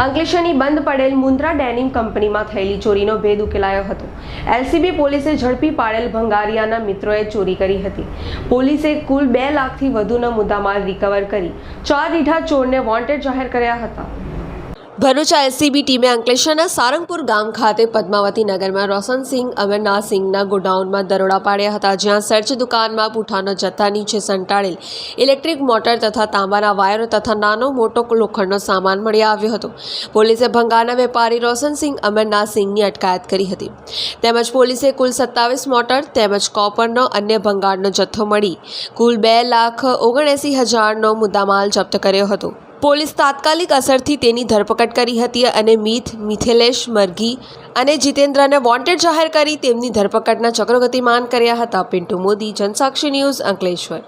અંકલેશ્વરની બંધ પડેલ મુન્દ્રા ડેનિમ કંપનીમાં થયેલી ચોરીનો ભેદ ઉકેલાયો હતો. એલસીબી પોલીસે ઝડપી પાડેલ ભંગારિયાના મિત્રોએ ચોરી કરી હતી. પોલીસે કુલ બે લાખથી વધુનો મુદ્દામાલ રિકવર કરી. ચાર રીઢા ચોરને વોન્ટેડ જાહેર કર્યા હતા. ભરૂચ એલસીબી ટીમે અંકલેશ્વરના સારંગપુર ગામ ખાતે પદ્માવતી નગરમાં રોશનસિંહ અમરનાથસિંહના ગોડાઉનમાં દરોડા પાડ્યા હતા, જ્યાં સર્ચ દુકાનમાં પૂઠાનો જથ્થા નીચે સંટાળેલ ઇલેક્ટ્રિક મોટર તથા તાંબાના વાયરો તથા નાનો મોટો લોખંડનો સામાન મળી આવ્યો હતો. પોલીસે ભંગારના વેપારી રોશનસિંહ અમરનાથસિંહની અટકાયત કરી હતી. તેમજ પોલીસે કુલ સત્તાવીસ મોટર તેમજ કોપરનો અન્ય ભંગારનો જથ્થો મળી. કુલ બે લાખ ઓગણએંસી હજારનો મુદ્દામાલ જપ્ત કર્યો હતો. પોલીસ તાત્કાલિક અસરથી તેની ધરપકડ કરી હતી અને મીથ મિથિલેશ મરઘી અને જીતેન્દ્રને વોન્ટેડ જાહેર કરી તેમની ધરપકડના ચક્રો ગતિમાન કર્યા હતા. પિન્ટુ મોદી, જનસાક્ષી ન્યૂઝ અંકલેશ્વર.